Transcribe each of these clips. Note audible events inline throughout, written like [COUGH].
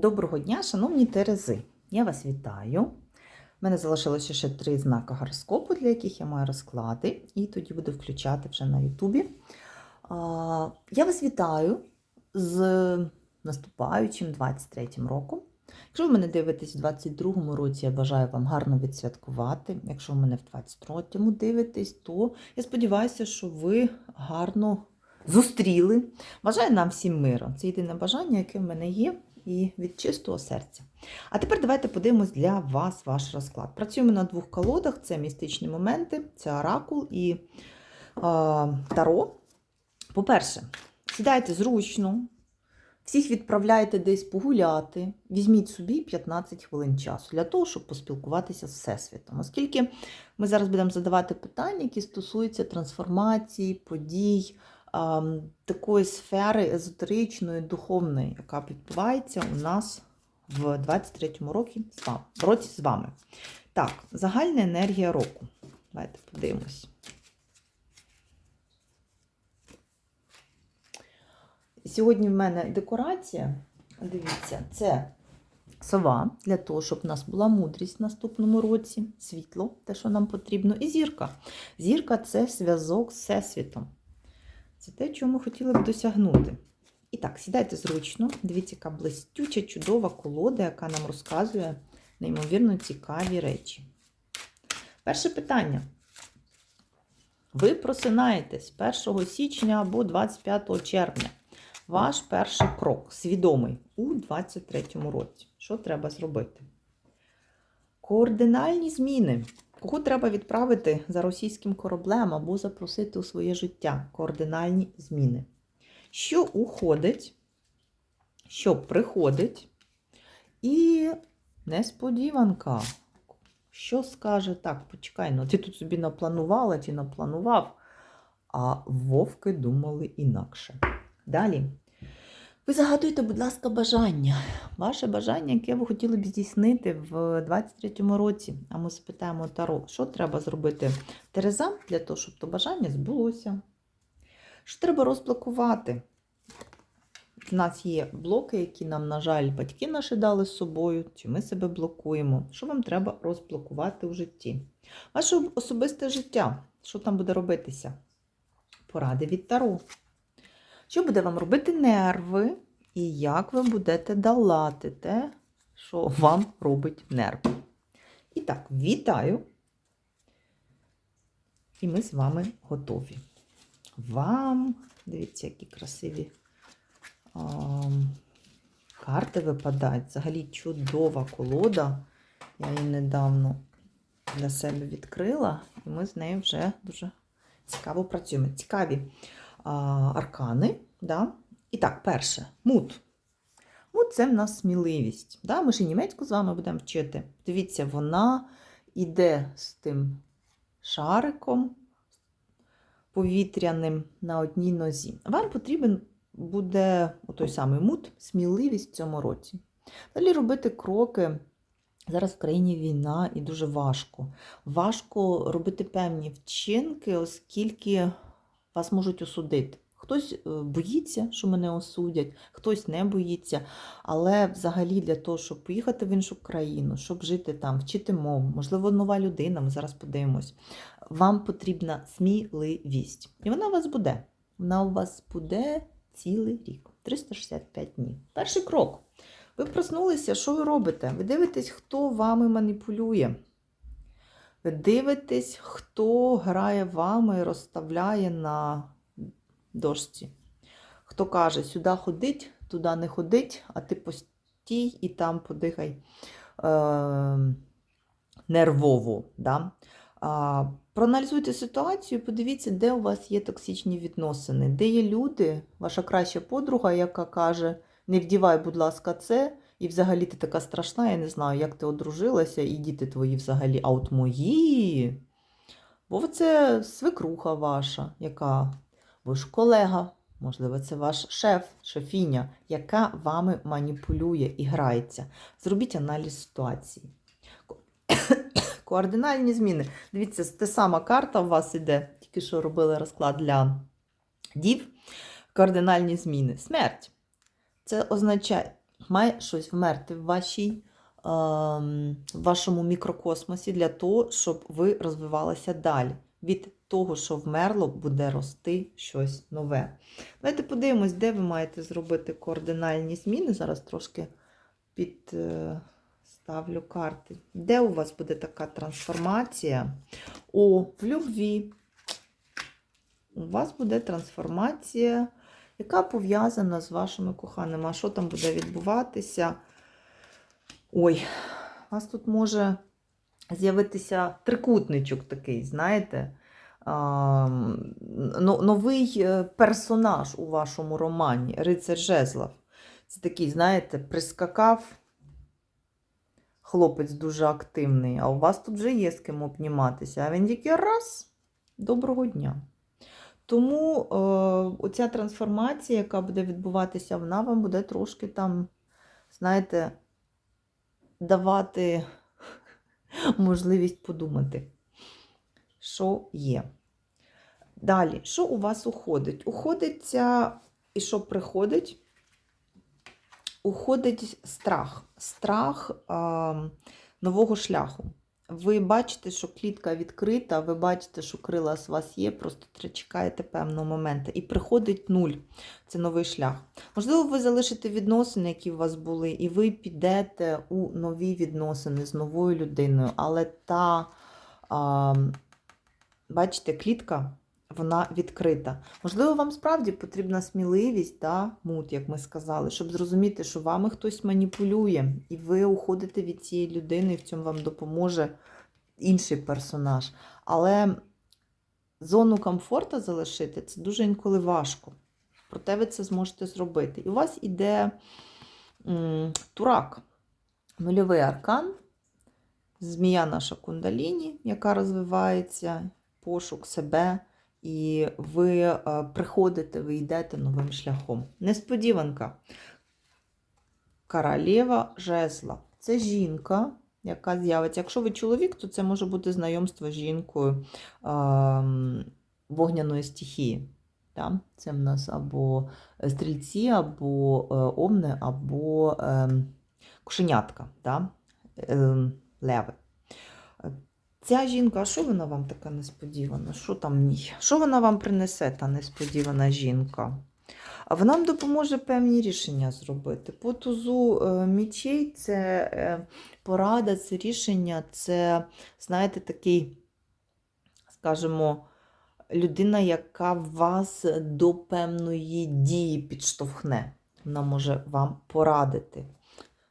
Доброго дня, шановні Терези! Я вас вітаю. У мене залишилося ще три знака гороскопу, для яких я маю розклади, і тоді буду включати вже на Ютубі. Я вас вітаю з наступаючим 23-м роком. Якщо ви мене дивитесь в 22-му році, я бажаю вам гарно відсвяткувати. Якщо ви мене в 23-му дивитесь, то я сподіваюся, що ви гарно зустріли. Бажаю нам всім миру. Це єдине бажання, яке в мене є, і від чистого серця. А тепер давайте подивимось для вас ваш розклад. Працюємо на двох колодах: це містичні моменти, це оракул і е, таро. По-перше, сідайте зручно, всіх відправляйте десь погуляти, візьміть собі 15 хвилин часу для того, щоб поспілкуватися з Всесвітом. Оскільки ми зараз будемо задавати питання, які стосуються трансформації, подій, такої сфери езотеричної, духовної, яка відбувається у нас в 23-му році з вами. Так, загальна енергія року. Давайте подивимось. Сьогодні в мене декорація. Дивіться, це сова для того, щоб у нас була мудрість в наступному році, світло, те, що нам потрібно, і зірка. Зірка це зв'язок з Всесвітом. Це те, чого ми хотіли б досягнути. І так, сідайте зручно. Дивіться, яка блистюча, чудова колода, яка нам розказує неймовірно цікаві речі. Перше питання. Ви просинаєтесь 1 січня або 25 червня. Ваш перший крок свідомий у 23-му році. Що треба зробити? Координальні зміни. Кого треба відправити за російським кораблем або запросити у своє життя? Координальні зміни. Що уходить, що приходить, і несподіванка. Що скаже так, почекай, ну ти тут собі напланувала, ти напланував, а вовки думали інакше. Далі. Ви загадуєте, будь ласка, бажання. Ваше бажання, яке ви хотіли б здійснити в 23-му році. А ми спитаємо Таро, що треба зробити Терезам для того, щоб то бажання збулося. Що треба розблокувати? У нас є блоки, які нам, на жаль, батьки наші дали з собою, чи ми себе блокуємо. Що вам треба розблокувати у житті? Ваше особисте життя. Що там буде робитися? Поради від Таро. Що буде вам робити нерви, і як ви будете долати те, що вам робить нерви? І так, вітаю! І ми з вами готові. Вам, дивіться, які красиві а, карти випадають. Взагалі чудова колода. Я її недавно для себе відкрила, і ми з нею вже дуже цікаво працюємо. Цікаві аркани. Да? І так, перше, мут. Мут це в нас сміливість. Да? Ми і німецьку з вами будемо вчити. Дивіться, вона йде з тим шариком повітряним на одній нозі. Вам потрібен буде той самий мут, сміливість в цьому році. Далі робити кроки. Зараз в країні війна і дуже важко. Важко робити певні вчинки, оскільки вас можуть осудити. Хтось боїться, що мене осудять, хтось не боїться. Але взагалі для того, щоб поїхати в іншу країну, щоб жити там, вчити мову, можливо, нова людина, ми зараз подивимось. Вам потрібна сміливість. І вона у вас буде. Вона у вас буде цілий рік, 365 днів. Перший крок. Ви проснулися, що ви робите? Ви дивитесь, хто вами маніпулює. Ви дивитесь, хто грає вами і розставляє на дошці. Хто каже, сюди ходить, туди не ходить, а ти постій і там подихай е, нервово. Да? А, проаналізуйте ситуацію, подивіться, де у вас є токсичні відносини, де є люди, ваша краща подруга, яка каже, не вдівай, будь ласка, це. І взагалі ти така страшна, я не знаю, як ти одружилася, і діти твої взагалі, а от мої. Бо це свекруха ваша, яка ви ж колега, можливо, це ваш шеф, шефіня, яка вами маніпулює і грається. Зробіть аналіз ситуації. Координальні [COUGHS] зміни. Дивіться, та сама карта у вас іде, тільки що робили розклад для дів. Кардинальні зміни. Смерть. Це означає має щось вмерти в вашій. ем, В вашому мікрокосмосі для того, щоб ви розвивалися далі. Від того, що вмерло, буде рости щось нове. Давайте подивимось, де ви маєте зробити координальні зміни. Зараз трошки підставлю карти. Де у вас буде така трансформація? О, в любві. У вас буде трансформація, яка пов'язана з вашими коханими. А що там буде відбуватися? Ой, у вас тут може з'явитися трикутничок такий, знаєте? Новий е, персонаж у вашому романі, Рицар Жезлов. Це такий, знаєте, прискакав хлопець дуже активний, а у вас тут вже є з ким обніматися. А він тільки раз доброго дня. Тому е, оця трансформація, яка буде відбуватися, вона вам буде трошки там, знаєте, давати [LAUGHS] можливість подумати, що є. Далі, що у вас уходить? Уходить ця, і що приходить? Уходить страх. Страх а, нового шляху. Ви бачите, що клітка відкрита, ви бачите, що крила з вас є, просто чекаєте певного моменту. І приходить нуль. Це новий шлях. Можливо, ви залишите відносини, які у вас були, і ви підете у нові відносини з новою людиною. Але та, а, бачите, клітка, вона відкрита. Можливо, вам справді потрібна сміливість, да, мут, як ми сказали, щоб зрозуміти, що вами хтось маніпулює, і ви уходите від цієї людини, і в цьому вам допоможе інший персонаж. Але зону комфорту залишити це дуже інколи важко. Проте ви це зможете зробити. І у вас іде м, турак, нульовий аркан, змія наша кундаліні, яка розвивається, пошук себе. І ви е, приходите, ви йдете новим шляхом. Несподіванка. Королева жезла. Це жінка, яка з'явиться. Якщо ви чоловік, то це може бути знайомство з жінкою ем, вогняної стихії. Це в нас або стрільці, або е, овни, або ем, кошенятка, ем, леви. Ця жінка, а що вона вам така несподівана? Що там в ній? Що вона вам принесе, та несподівана жінка? А вона вам допоможе певні рішення зробити. По тузу е, мічей це е, порада, це рішення, це, знаєте, такий, скажімо, людина, яка вас до певної дії підштовхне. Вона може вам порадити.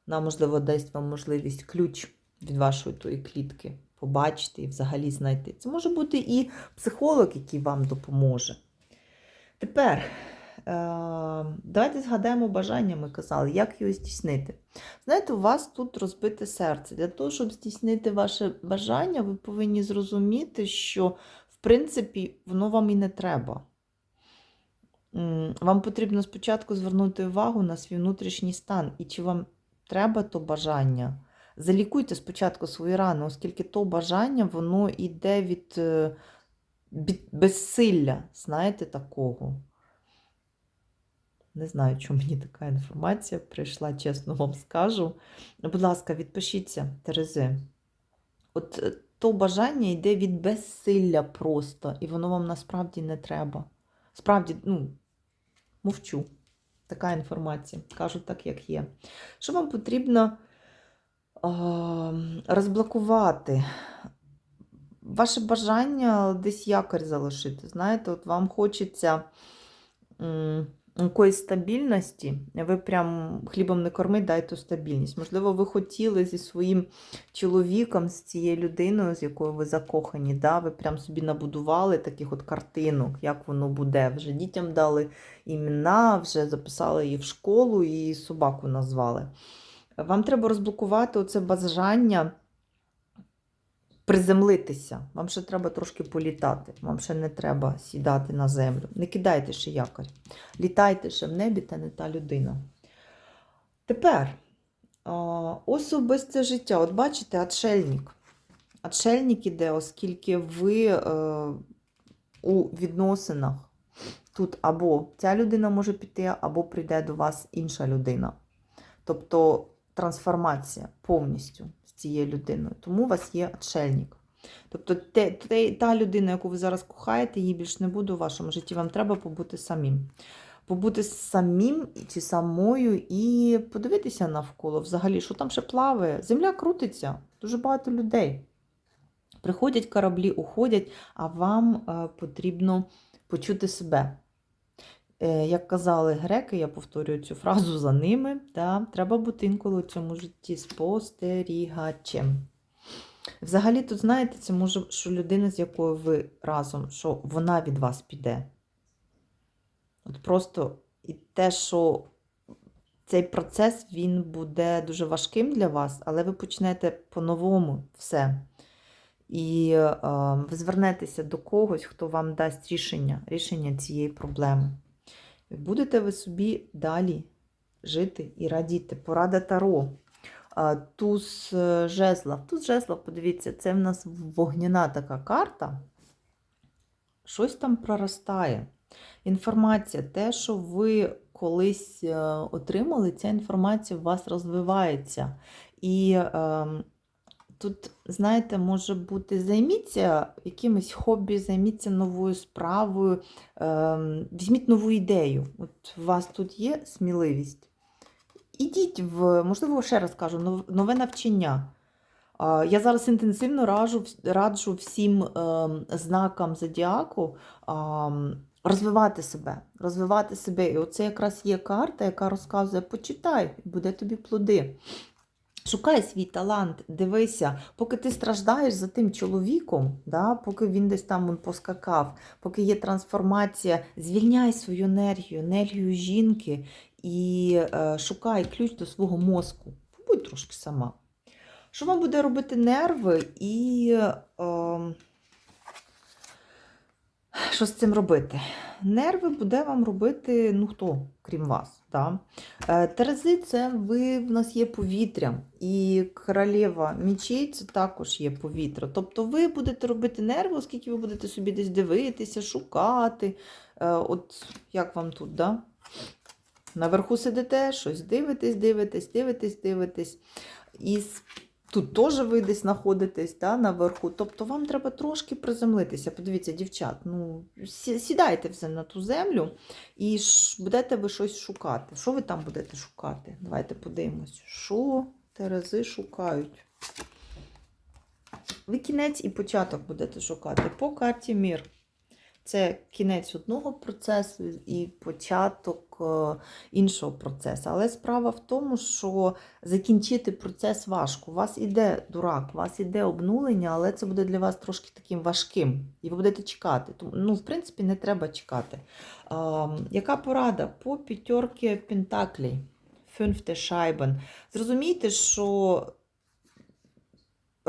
Вона, можливо, дасть вам можливість ключ від вашої тої клітки побачити і взагалі знайти. Це може бути і психолог, який вам допоможе. Тепер е, давайте згадаємо бажання, ми казали, як його здійснити. Знаєте, у вас тут розбите серце. Для того, щоб здійснити ваше бажання, ви повинні зрозуміти, що, в принципі, воно вам і не треба. Вам потрібно спочатку звернути увагу на свій внутрішній стан. І чи вам треба то бажання? Залікуйте спочатку свої рани, оскільки то бажання, воно йде від, е, від безсилля, знаєте, такого. Не знаю, чому мені така інформація прийшла, чесно вам скажу. Будь ласка, відпишіться, Терези. От е, то бажання йде від безсилля просто, і воно вам насправді не треба. Справді, ну, мовчу. Така інформація. Кажу так, як є. Що вам потрібно розблокувати? Ваше бажання десь якорь залишити. Знаєте, от вам хочеться якоїсь стабільності, ви прям хлібом не кормить, дайте стабільність. Можливо, ви хотіли зі своїм чоловіком, з цією людиною, з якою ви закохані, да, ви прям собі набудували таких от картинок, як воно буде. Вже дітям дали імена, вже записали її в школу і собаку назвали. Вам треба розблокувати оце бажання приземлитися. Вам ще треба трошки політати. Вам ще не треба сідати на землю. Не кидайте ще якорь. Літайте ще в небі, та не та людина. Тепер особисте життя. От бачите, отшельник. Отшельник іде, оскільки ви е, у відносинах. Тут або ця людина може піти, або прийде до вас інша людина. Тобто трансформація повністю з цією людиною. Тому у вас є отшельник. Тобто те, те, та людина, яку ви зараз кохаєте, її більш не буде у вашому житті. Вам треба побути самим. Побути самим чи самою і подивитися навколо взагалі, що там ще плаває. Земля крутиться, дуже багато людей. Приходять кораблі, уходять, а вам е, потрібно почути себе. Е, Як казали греки, я повторюю цю фразу за ними, да, треба бути інколи у цьому житті спостерігачем. Взагалі, тут, знаєте, це може, що людина, з якою ви разом, що вона від вас піде. От просто і те, що цей процес він буде дуже важким для вас, але ви почнете по-новому все. І е, ви звернетеся до когось, хто вам дасть рішення, рішення цієї проблеми. Будете ви собі далі жити і радіти. Порада Таро. Туз е, жезлов. Туз жезлов, подивіться, це в нас вогняна така карта. Щось там проростає. Інформація, те, що ви колись е, отримали, ця інформація у вас розвивається. І е, тут, знаєте, може бути, займіться якимось хобі, займіться новою справою, е, візьміть нову ідею. От у вас тут є сміливість. Ідіть в, можливо, ще раз кажу, нове навчання. Я зараз інтенсивно раджу, раджу всім ем, знакам зодіаку розвивати себе, розвивати себе. І оце якраз є карта, яка розказує: почитай, буде тобі плоди. Шукай свій талант, дивися, поки ти страждаєш за тим чоловіком, да, поки він десь там поскакав, поки є трансформація, звільняй свою енергію, енергію жінки і е, шукай ключ до свого мозку. Побудь трошки сама. Що вам буде робити нерви і е, що з цим робити? Нерви буде вам робити, ну хто, крім вас. Да? Е, Терези це ви в нас є повітря, і королева мічей це також є повітря. Тобто ви будете робити нерви, оскільки ви будете собі десь дивитися, шукати. Е, От як вам тут, да? Наверху сидите, щось дивитесь, дивитесь, дивитесь, дивитесь. І тут теж ви десь знаходитесь да, наверху. Тобто вам треба трошки приземлитися. Подивіться, дівчат, ну, сідайте все на ту землю і будете ви щось шукати. Що ви там будете шукати? Давайте подивимось. Що терези шукають? Ви кінець і початок будете шукати по карті Мір. Це кінець одного процесу і початок е, іншого процесу. Але справа в тому, що закінчити процес важко. У вас іде дурак, у вас іде обнулення, але це буде для вас трошки таким важким. І ви будете чекати. Тому, ну, в принципі, не треба чекати. А, яка порада? По п'ятерки Пентаклей. Фюнфте Шайбен. Зрозумійте, що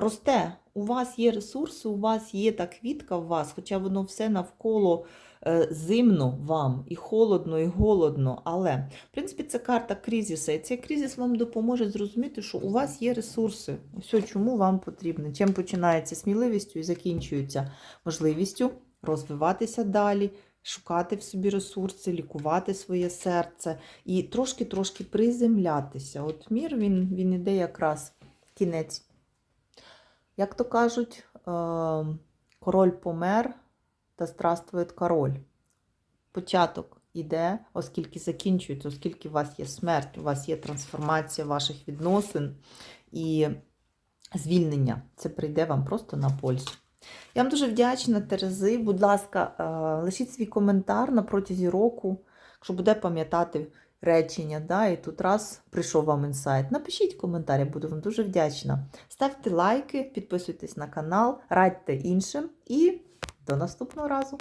росте. У вас є ресурси, у вас є та квітка в вас, хоча воно все навколо е, зимно вам, і холодно, і голодно. Але, в принципі, це карта кризиса. І цей кризис вам допоможе зрозуміти, що у вас є ресурси. Ось чому вам потрібно. Чим починається сміливістю і закінчується можливістю розвиватися далі, шукати в собі ресурси, лікувати своє серце і трошки-трошки приземлятися. От мір він, він іде якраз кінець. Як то кажуть, е, король помер та здравствує король. Початок іде, оскільки закінчується, оскільки у вас є смерть, у вас є трансформація ваших відносин і звільнення. Це прийде вам просто на пользу. Я вам дуже вдячна, Терези. Будь ласка, е, лишіть свій коментар на протязі року, якщо буде пам'ятати речення, да, і тут раз прийшов вам інсайт. Напишіть коментар, я буду вам дуже вдячна. Ставте лайки, підписуйтесь на канал, радьте іншим і до наступного разу!